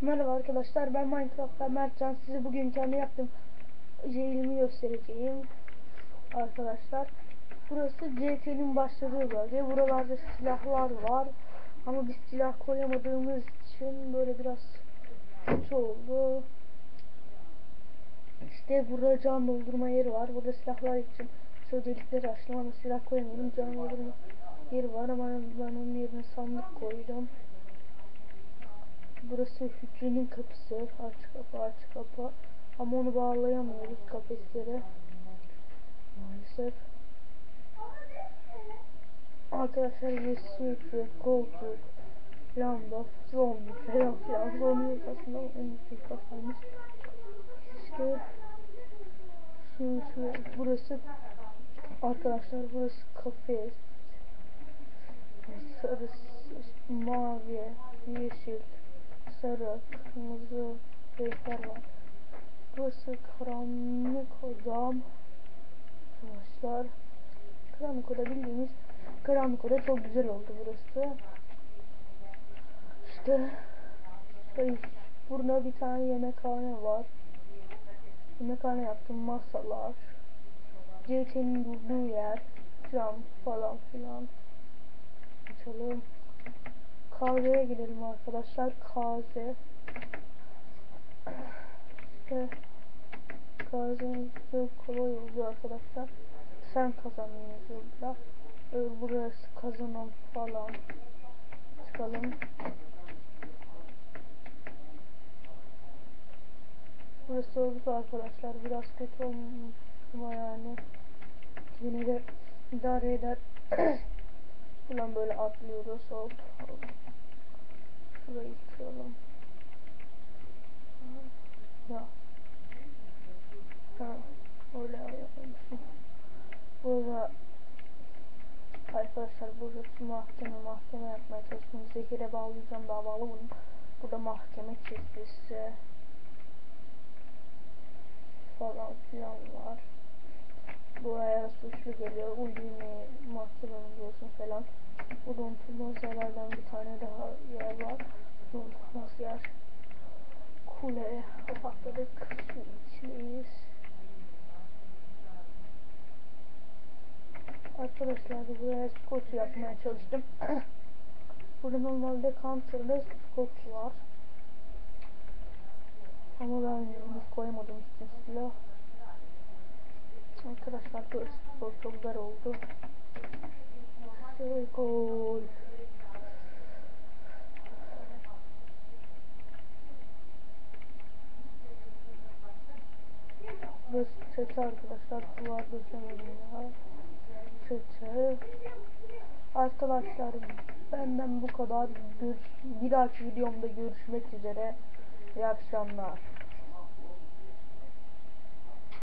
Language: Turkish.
Merhaba arkadaşlar ben Minecraft'ta Mertcan. Size bugün kendi yaptığım jailimi göstereceğim arkadaşlar. Burası CT'nin başladığı bölge. Buralarda silahlar var. Ama biz silah koyamadığımız için böyle biraz kötü oldu. İşte burada can doldurma yeri var. Burada silahlar için şu delikleri açtım ama silah koyamıyorum. Can doldurma yeri var ama ben onun yerine sandık koydum Burası hücrenin kapısı. Aç kapı aç kapı. Ama onu bağlayamıyoruz kafeslere. Maalesef. Arkadaşlar yesi hücre, koltuk, lamba, zombi falan filan. Zombi yok aslında en büyük kafamız. İşte şu, şu, burası arkadaşlar burası kafes. Sarı, mavi, yeşil, sarı, kırmızı renkler var. Burası karanlık odam. Arkadaşlar karanlık oda bildiğimiz karanlık oda çok güzel oldu burası. İşte burada bir tane yemekhane var. Yemekhane yaptım masalar. CT'nin durduğu yer cam falan filan. Açalım. Kahveye gidelim arkadaşlar. İşte kahvemiz çok kolay oldu arkadaşlar. Sen kazandın yazıldı. Ee, burası kazanan falan. Çıkalım. Burası oldu arkadaşlar. Biraz kötü olmuş ama yani yine de idare eder. Buradan böyle atlıyoruz. Hop hop. Burada arkadaşlar burası mahkeme mahkeme yapmaya çalıştım. Zehire bağlayacağım davalı bunu. Burada mahkeme çizgisi falan filan var. Buraya suçlu geliyor. Uyumayı mahkememiz olsun falan. Burada unutulmaz yerlerden bir tane daha yer var. Unutulmaz yer. Kule kapatladık. Su içmeyiz. Arkadaşlar buraya skotch yapmaya çalıştım. Burada normalde counter'da skotch var. Ama ben henüz koyamadım için silah. Arkadaşlar burası çok çok güzel oldu. Şey gol. Burası çete arkadaşlar. Duvar döşemedim ya. Çete. Arkadaşlar benden bu kadar. Görüş, bir dahaki videomda görüşmek üzere. İyi akşamlar.